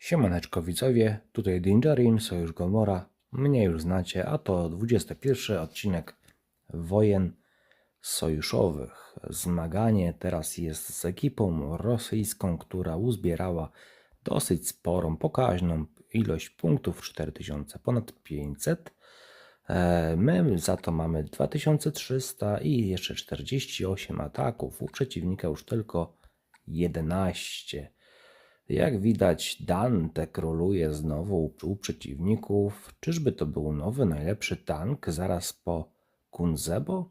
Siemaneczko widzowie, tutaj Dinjarin, Sojusz Gomora. Mnie już znacie, a to 21 odcinek wojen sojuszowych. Zmaganie teraz jest z ekipą rosyjską, która uzbierała dosyć sporą, pokaźną ilość punktów 4000, ponad 500. E, My za to mamy 2300 i jeszcze 48 ataków. U przeciwnika już tylko 11. Jak widać, Dante króluje znowu u- przeciwników. Czyżby to był nowy, najlepszy tank zaraz po Kunzebo?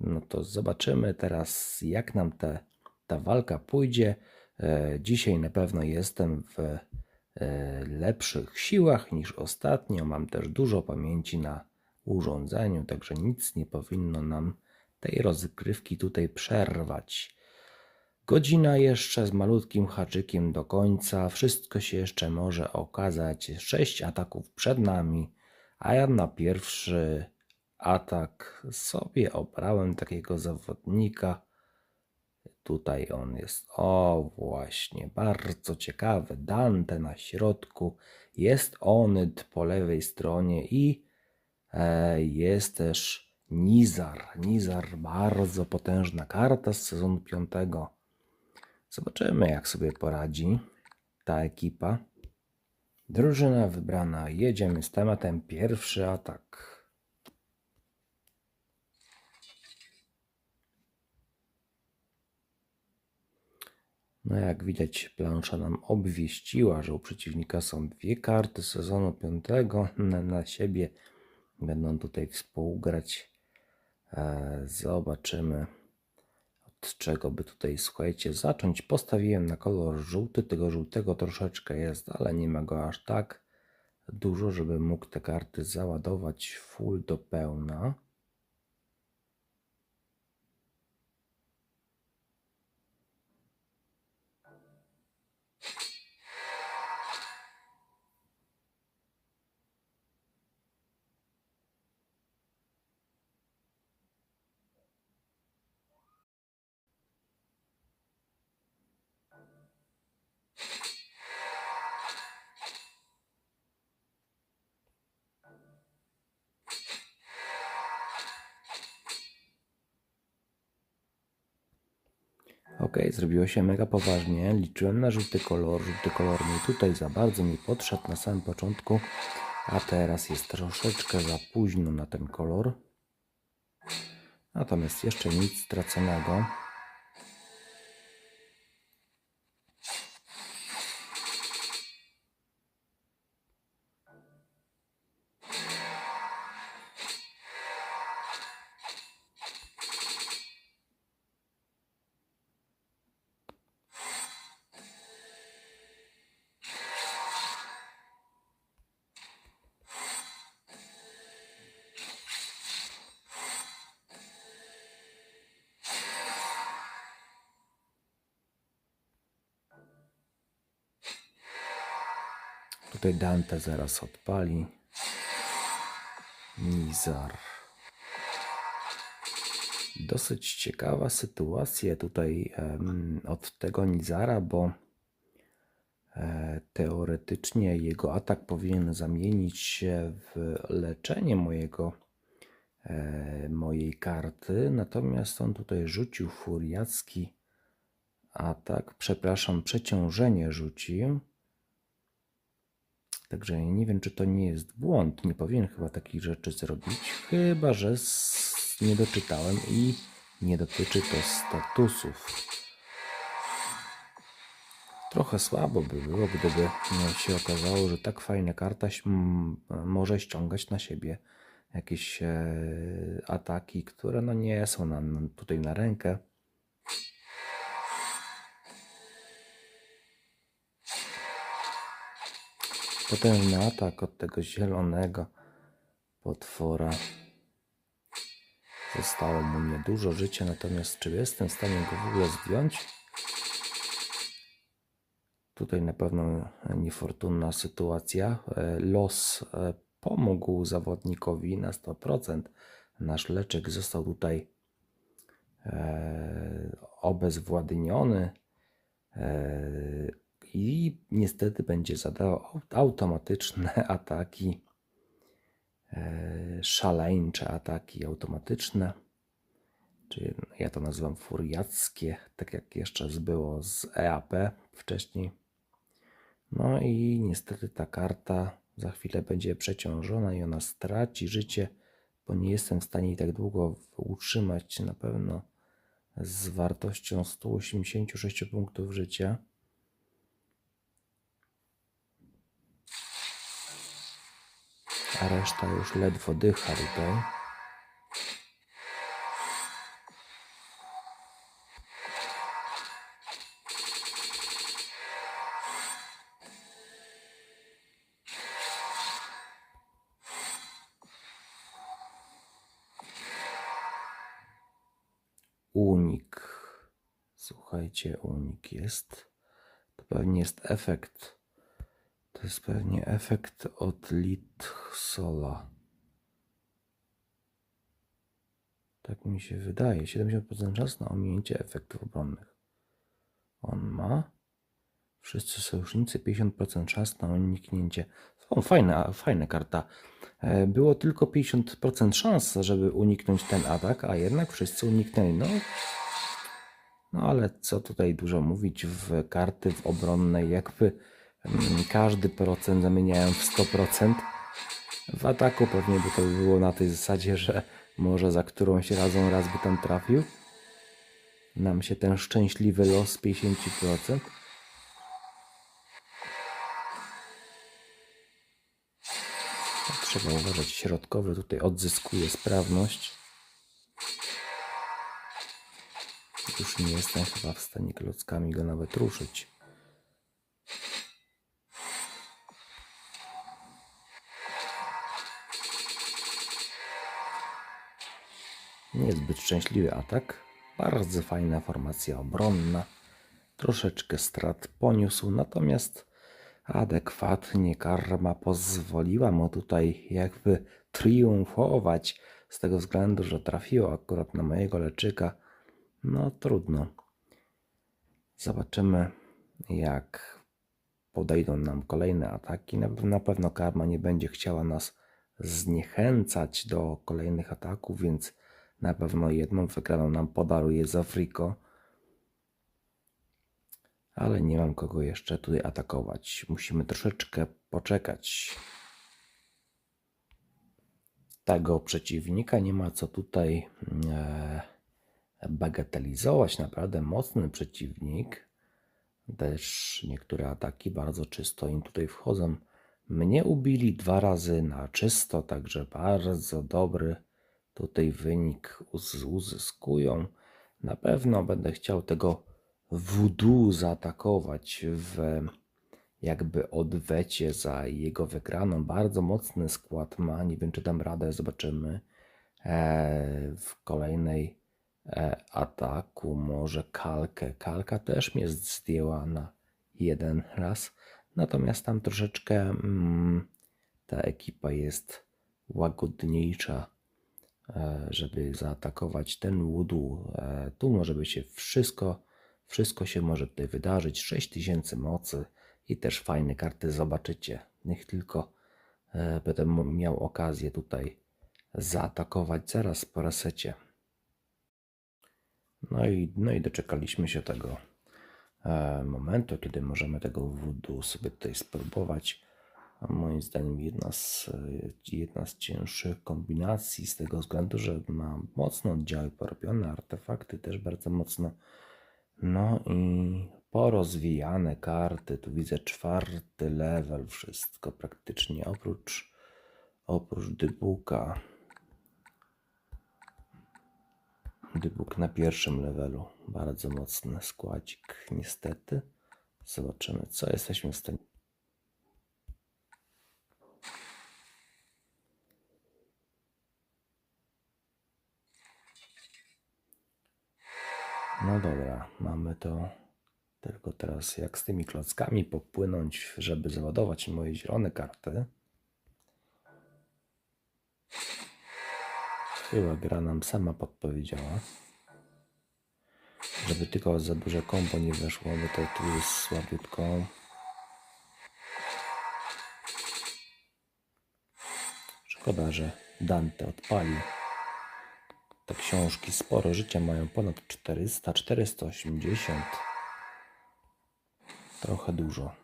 No to zobaczymy teraz, jak nam te, ta walka pójdzie. E, dzisiaj na pewno jestem w e, lepszych siłach niż ostatnio. Mam też dużo pamięci na urządzeniu, także nic nie powinno nam tej rozgrywki tutaj przerwać. Godzina jeszcze z malutkim haczykiem do końca. Wszystko się jeszcze może okazać. Sześć ataków przed nami, a ja na pierwszy atak sobie obrałem takiego zawodnika. Tutaj on jest. O, właśnie, bardzo ciekawy. Dante na środku. Jest Onyt po lewej stronie i e, jest też Nizar. Nizar, bardzo potężna karta z sezonu piątego. Zobaczymy, jak sobie poradzi ta ekipa. Drużyna wybrana. Jedziemy z tematem pierwszy atak. No jak widać, plansza nam obwieściła, że u przeciwnika są dwie karty sezonu piątego. Na, na siebie będą tutaj współgrać. E, zobaczymy od czego by tutaj, słuchajcie, zacząć. Postawiłem na kolor żółty, tego żółtego troszeczkę jest, ale nie ma go aż tak dużo, żeby mógł te karty załadować full do pełna. Ok, zrobiło się mega poważnie. Liczyłem na żółty kolor. Żółty kolor mi tutaj za bardzo mi podszedł na samym początku, a teraz jest troszeczkę za późno na ten kolor. Natomiast jeszcze nic straconego. Tutaj Dante zaraz odpali. Nizar. Dosyć ciekawa sytuacja tutaj em, od tego Nizara, bo e, teoretycznie jego atak powinien zamienić się w leczenie mojego, e, mojej karty, natomiast on tutaj rzucił furiacki atak, przepraszam, przeciążenie rzucił. Także nie wiem, czy to nie jest błąd. Nie powinien chyba takich rzeczy zrobić. Chyba, że nie doczytałem i nie dotyczy to statusów. Trochę słabo by było, gdyby się okazało, że tak fajna karta może ściągać na siebie jakieś e, ataki, które no nie są nam tutaj na rękę. Potężny atak od tego zielonego potwora. Zostało mu niedużo życia, natomiast czy jestem w stanie go w ogóle zdjąć? Tutaj na pewno niefortunna sytuacja. E, Los e, pomógł zawodnikowi na 100%. Nasz leczek został tutaj e, obezwładniony. I niestety będzie zadawał au- automatyczne ataki, e, szaleńcze ataki automatyczne, czyli ja to nazywam furiackie, tak jak jeszcze było z EAP wcześniej. No i niestety ta karta za chwilę będzie przeciążona i ona straci życie, bo nie jestem w stanie jej tak długo utrzymać na pewno z wartością 186 punktów życia. A reszta już ledwo dycha tutaj. Unik. Słuchajcie, unik jest. To pewnie jest efekt. To jest pewnie efekt od Litsola. Tak mi się wydaje. 70% czas na ominięcie efektów obronnych. On ma. Wszyscy sojusznicy 50% czas na uniknięcie. O, fajna, fajna karta. E, Było tylko 50% szans, żeby uniknąć ten atak, a jednak wszyscy uniknęli. No, no ale co tutaj dużo mówić w karty w obronnej, jakby każdy procent zamieniają w 100%. W ataku pewnie by to było na tej zasadzie, że może za którąś razą raz by tam trafił. Nam się ten szczęśliwy los 50%. Trzeba uważać, środkowy tutaj odzyskuje sprawność. Już nie jestem chyba w stanie klockami go nawet ruszyć. Niezbyt szczęśliwy atak. Bardzo fajna formacja obronna. Troszeczkę strat poniósł, natomiast adekwatnie karma pozwoliła mu tutaj jakby triumfować z tego względu, że trafiło akurat na mojego leczyka. No trudno. Zobaczymy jak podejdą nam kolejne ataki. Na, pewno karma nie będzie chciała nas zniechęcać do kolejnych ataków, więc na pewno jedną wygraną nam podaruje z Afriko. Ale nie mam kogo jeszcze tutaj atakować. Musimy troszeczkę poczekać. Tego przeciwnika nie ma co tutaj e, bagatelizować. Naprawdę mocny przeciwnik. Też niektóre ataki bardzo czysto im tutaj wchodzą. Mnie ubili dwa razy na czysto, także bardzo dobry tutaj wynik uz- uzyskują. Na pewno będę chciał tego voodoo zaatakować w jakby odwecie za jego wygraną. Bardzo mocny skład ma, nie wiem czy dam radę, zobaczymy. E, w kolejnej e, ataku może kalkę. Kalka też mnie zdjęła na jeden raz. Natomiast tam troszeczkę mm, ta ekipa jest łagodniejsza, żeby zaatakować ten Wudu. E, tu może być się wszystko, wszystko się może tutaj wydarzyć. 6000 mocy i też fajne karty zobaczycie. Niech tylko e, będę miał okazję tutaj zaatakować zaraz po resecie. No i, no i doczekaliśmy się tego e, momentu, kiedy możemy tego voodoo sobie tutaj spróbować. Moim zdaniem jedna z, jedna z cięższych kombinacji z tego względu, że ma mocno oddziały porobione, artefakty też bardzo mocno. No i porozwijane karty. Tu widzę czwarty level, wszystko praktycznie oprócz, oprócz dybuka. Dybuk na pierwszym levelu. Bardzo mocny składzik, niestety. Zobaczymy, co jesteśmy w stanie. No dobra, mamy to. Tylko teraz jak z tymi klockami popłynąć, żeby załadować moje zielone karty. Chyba gra nam sama podpowiedziała. Żeby tylko za duże kombo nie weszło, bo to tu jest słabiutko. Szkoda, że Dante odpali te książki sporo życia mają, ponad 400, 480. Trochę dużo.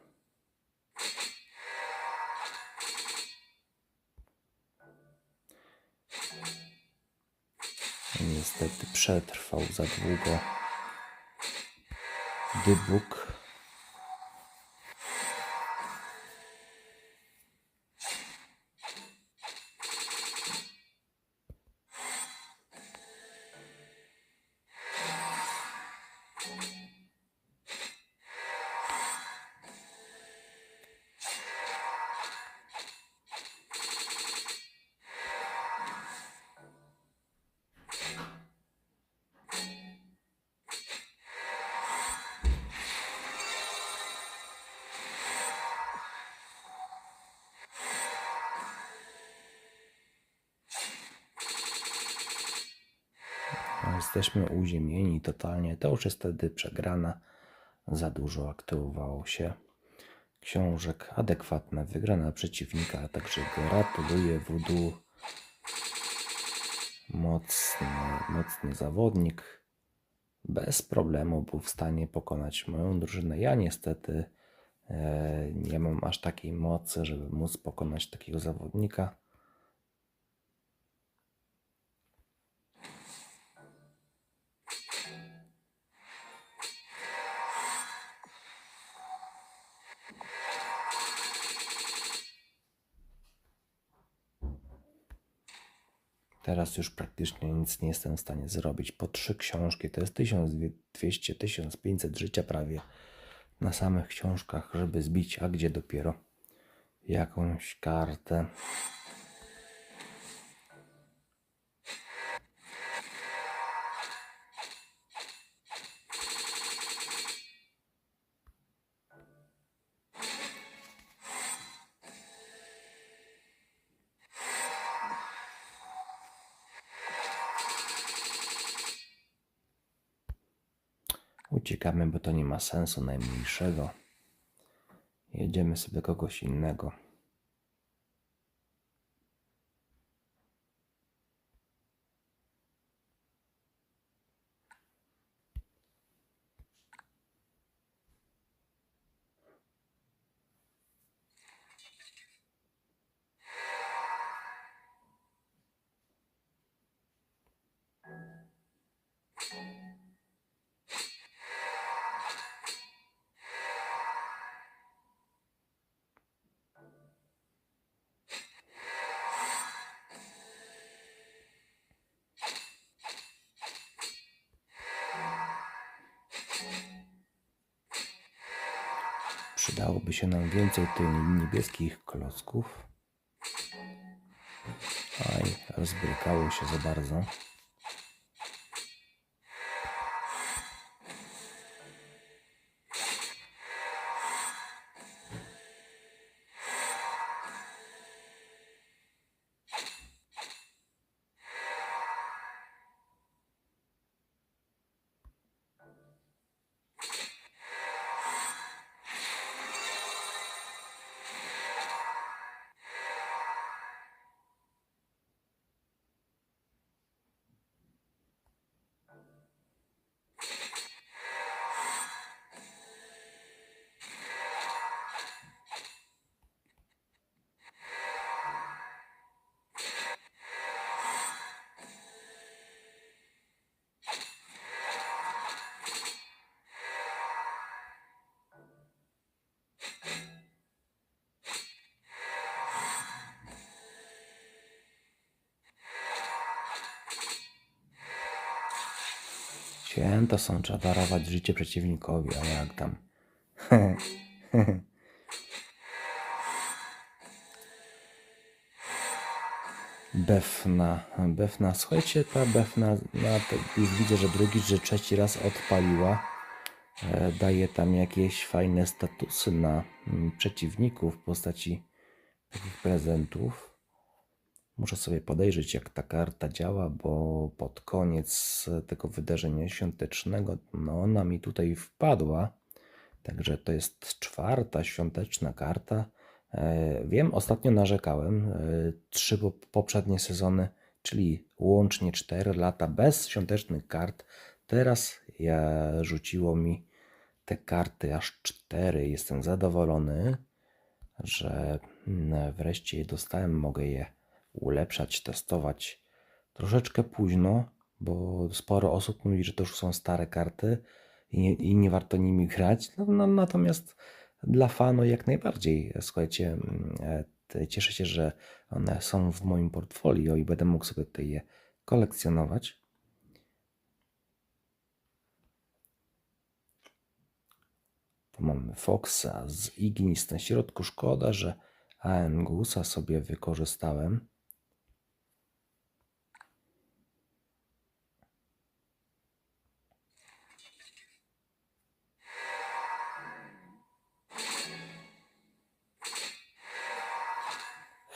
Niestety przetrwał za długo. No, Jesteśmy uziemieni totalnie. To już jest wtedy przegrana. Za dużo aktywowało się książek. Adekwatna wygrana przeciwnika. Także gratuluję Wudu. Mocny, mocny zawodnik. Bez problemu był w stanie pokonać moją drużynę. Ja niestety e, nie mam aż takiej mocy, żeby móc pokonać takiego zawodnika. Teraz już praktycznie nic nie jestem w stanie zrobić. Po trzy książki to jest 1200-1500 życia prawie na samych książkach, żeby zbić, a gdzie dopiero jakąś kartę. Uciekamy, bo to nie ma sensu najmniejszego. Jedziemy sobie kogoś innego. Się nam więcej tych niebieskich klocków. Aj, rozbrykało się za bardzo. Święta są, trzeba darować życie przeciwnikowi, a jak tam. Befna, Befna, słuchajcie, ta Befna, na te, już widzę, że drugi, że trzeci raz odpaliła. E, daje tam jakieś fajne statusy na mm, przeciwników w postaci takich prezentów. Muszę sobie podejrzeć, jak ta karta działa, bo pod koniec tego wydarzenia świątecznego, no ona mi tutaj wpadła. Także to jest czwarta świąteczna karta. E, Wiem, ostatnio narzekałem. e, Trzy po- poprzednie sezony, czyli łącznie 4 lata bez świątecznych kart. Teraz ja rzuciło mi te karty aż 4. Jestem zadowolony, że mm, wreszcie je dostałem. Mogę je ulepszać, testować troszeczkę późno, bo sporo osób mówi, że to już są stare karty i nie, i nie warto nimi grać. No, no, natomiast dla fanu jak najbardziej. Słuchajcie, mm, e, cieszę się, że one są w moim portfolio i będę mógł sobie tutaj je kolekcjonować. Tu mamy Foxa z Ignis na środku. Szkoda, że Aengusa sobie wykorzystałem.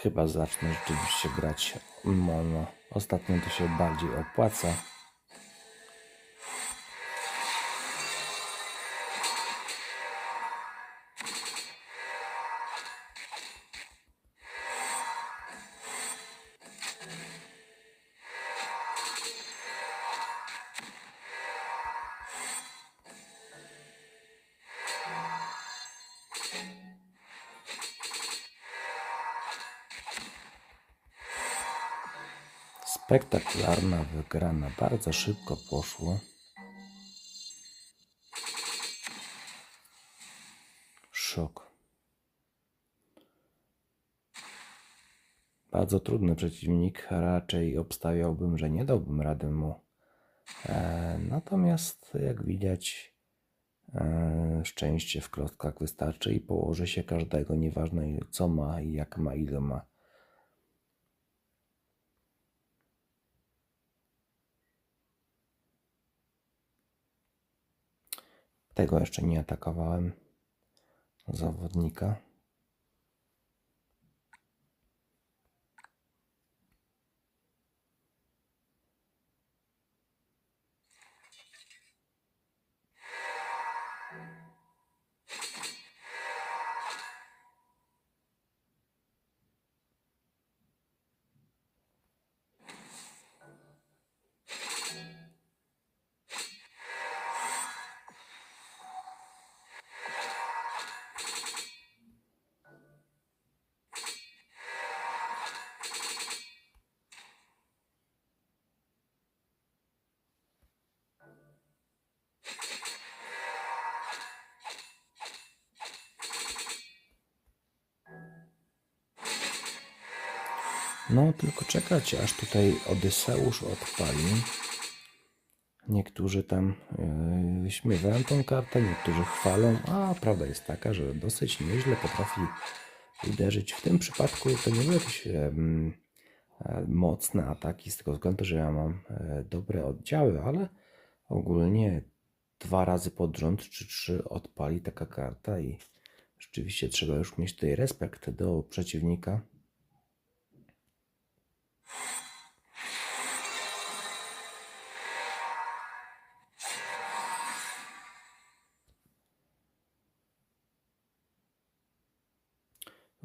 Chyba zacznę rzeczywiście grać mono. Ostatnio to się bardziej opłaca. Spektakularna wygrana. Bardzo szybko poszło. Szok. Bardzo trudny przeciwnik. Raczej obstawiałbym, że nie dałbym rady mu. E, natomiast, jak widać, e, szczęście w klockach wystarczy i położy się każdego, nieważne co ma i jak ma, ile ma. Tego jeszcze nie atakowałem. Zawodnika. No, tylko czekać, aż tutaj Odyseusz odpali. Niektórzy tam yy, wyśmiewają tą kartę, niektórzy chwalą, a prawda jest taka, że dosyć nieźle potrafi uderzyć. W tym przypadku to nie były jakieś e, mocne ataki, z tego względu, że ja mam e, dobre oddziały, ale ogólnie dwa razy pod rząd czy trzy odpali taka karta i rzeczywiście trzeba już mieć tutaj respekt do przeciwnika.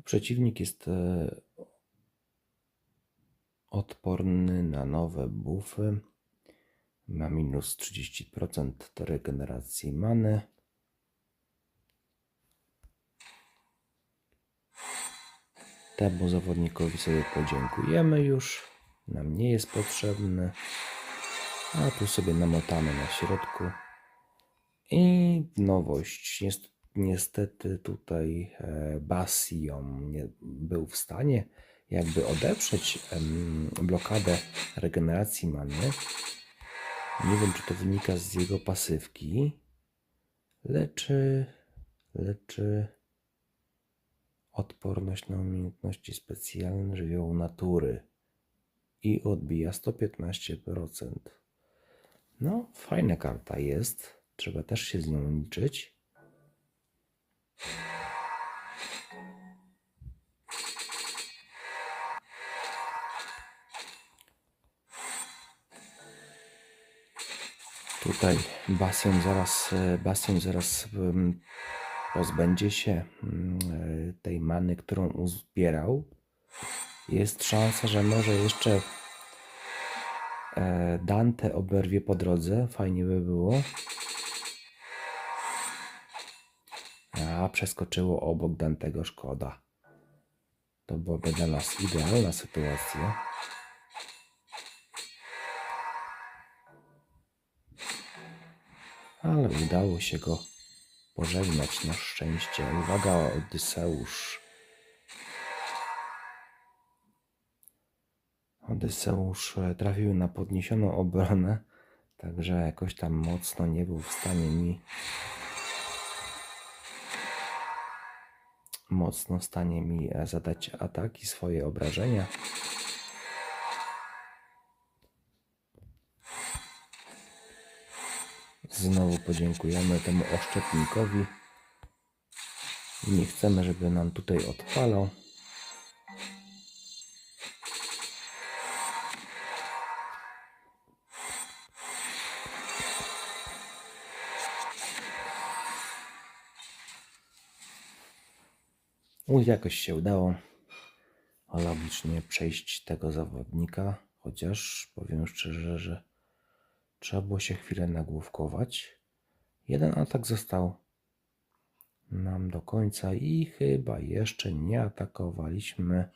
Przeciwnik jest e, odporny na nowe buffy. Ma minus 30% do regeneracji many. Temu zawodnikowi sobie podziękujemy już. Nam nie jest potrzebny. A tu sobie namotamy na środku. I nowość. Niest- Niestety tutaj e, Bastion nie był w stanie jakby odeprzeć blokadę regeneracji many. Nie wiem, czy to wynika z jego pasywki, leczy, leczy odporność na umiejętności specjalne żywiołu natury i odbija 115%. No, fajna karta jest. Trzeba też się z nią liczyć. Tutaj Bastion zaraz, e, Bastion zaraz pozbędzie się mm, e, tej many, którą uzbierał, jest szansa, że może jeszcze e, Dante oberwie po drodze. Fajnie by było. A przeskoczyło obok Dantego, szkoda. To byłaby dla nas idealna sytuacja. Ale udało się go pożegnać na szczęście. Uwaga, Odyseusz. Odyseusz e, trafił na podniesioną obronę, także jakoś tam mocno nie był w stanie mi mocno stanie mi e, zadać ataki, swoje obrażenia. Znowu podziękujemy temu oszczepnikowi. Nie chcemy, żeby nam tutaj odpalał. Jakoś się udało logicznie przejść tego zawodnika, chociaż powiem szczerze, że trzeba było się chwilę nagłówkować. Jeden atak został nam do końca i chyba jeszcze nie atakowaliśmy.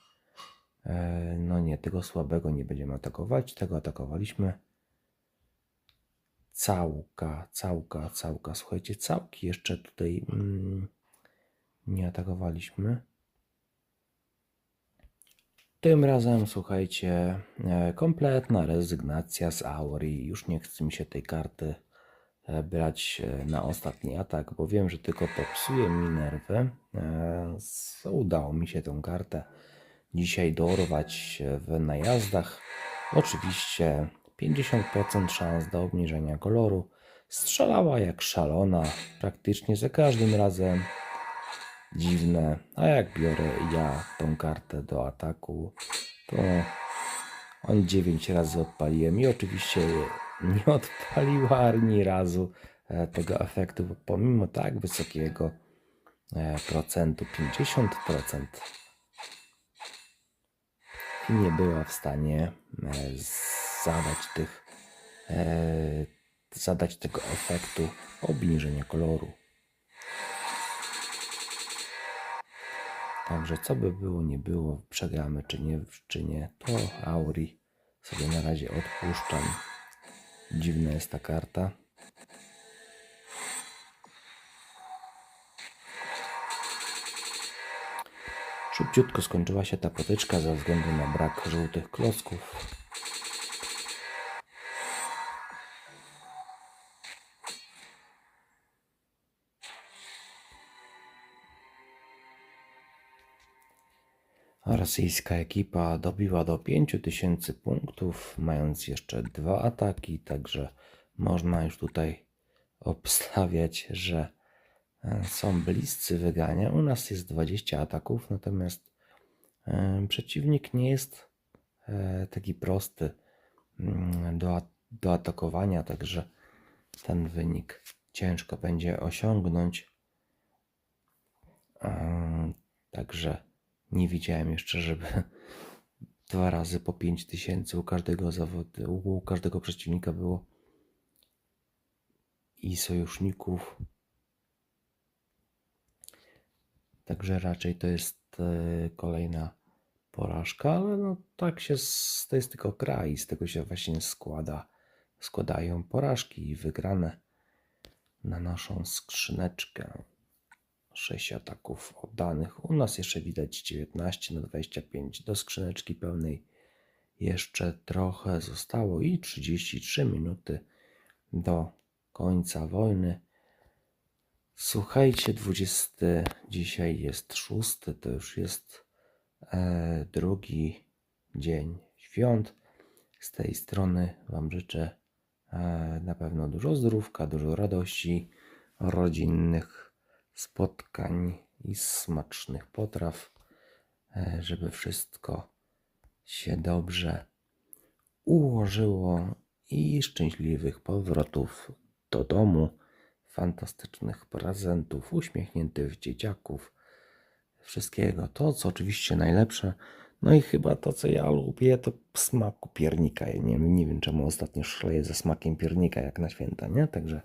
E, no nie, tego słabego nie będziemy atakować, tego atakowaliśmy. Całka, całka, całka. Słuchajcie, całki jeszcze tutaj mm, nie atakowaliśmy. Tym razem, słuchajcie, e, kompletna rezygnacja z Auri. Już nie chce mi się tej karty e, brać e, na ostatni atak, bo wiem, że tylko popsuje mi nerwy. Udało mi się tę kartę dzisiaj dorwać w najazdach. Oczywiście 50% szans do obniżenia koloru. Strzelała jak szalona, praktycznie za każdym razem. Dziwne, a jak biorę ja tą kartę do ataku, to on 9 razy odpaliłem i oczywiście nie odpaliła ani razu e, tego efektu, pomimo tak wysokiego e, procentu, 50%, i nie była w stanie e, zadać tych, zadać tego efektu obniżenia koloru. Także co by było, nie było, przegramy czy nie, czy nie, to Auri sobie na razie odpuszczam. Dziwna jest ta karta. Szybciutko skończyła się ta potyczka ze względu na brak żółtych klocków. Rosyjska ekipa dobiła do 5000 punktów, mając jeszcze dwa ataki, także można już tutaj obstawiać, że e, są bliscy wygania. U nas jest 20 ataków, natomiast e, przeciwnik nie jest e, taki prosty mm, do, do atakowania, także ten wynik ciężko będzie osiągnąć. Także nie widziałem jeszcze, żeby dwa razy po 5000 u każdego zawodu, u każdego przeciwnika było i sojuszników. Także raczej to jest e, kolejna porażka, ale no tak się, to jest tylko kraj, z tego się właśnie składa, składają porażki i wygrane na naszą skrzyneczkę. 6 ataków oddanych. U nas jeszcze widać 19 na 25. Do skrzyneczki pełnej jeszcze trochę zostało i 33 minuty do końca wojny. Słuchajcie, 20 dzisiaj jest 6, to już jest e, drugi dzień świąt. Z tej strony Wam życzę e, na pewno dużo zdrówka, dużo radości, rodzinnych spotkań i smacznych potraw, e, żeby wszystko się dobrze ułożyło i szczęśliwych powrotów do domu, fantastycznych prezentów, uśmiechniętych dzieciaków, wszystkiego. To, co oczywiście najlepsze, no i chyba to, co ja lubię, to smaku piernika. Ja nie, nie wiem, czemu ostatnio szleję ze smakiem piernika, jak na święta, nie? Także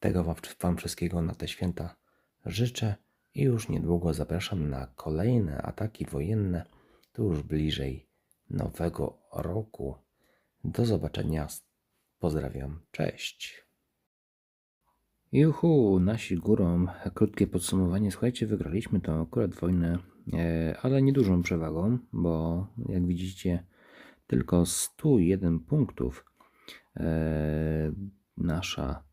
tego wam, wam wszystkiego na te święta życzę i już niedługo zapraszam na kolejne ataki wojenne, tu już bliżej nowego roku. Do zobaczenia. Pozdrawiam. Cześć. Juhu, nasi górą. Krótkie podsumowanie. Słuchajcie, wygraliśmy tą akurat wojnę, e, ale niedużą przewagą, bo jak widzicie, tylko 101 punktów. E, nasza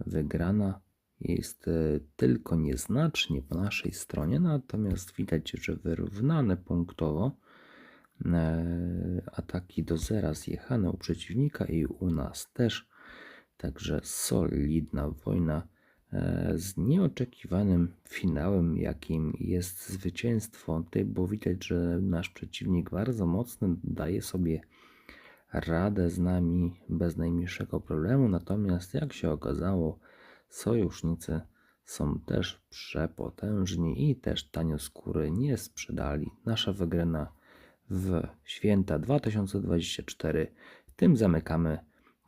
wygrana jest e, tylko nieznacznie po naszej stronie, natomiast widać, że wyrównane punktowo e, ataki do zera zjechane u przeciwnika i u nas też. Także solidna wojna e, z nieoczekiwanym finałem, jakim jest zwycięstwo. Było widać, że nasz przeciwnik bardzo mocno daje sobie radę z nami bez najmniejszego problemu. Natomiast jak się okazało, sojusznicy są też przepotężni i też tanio skóry nie sprzedali. Nasza wygrana w święta 2024. Tym zamykamy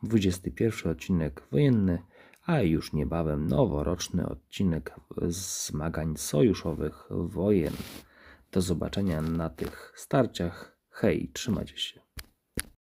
21 odcinek wojenny, a już niebawem noworoczny odcinek zmagań sojuszowych wojen. Do zobaczenia na tych starciach. Hej, trzymajcie się.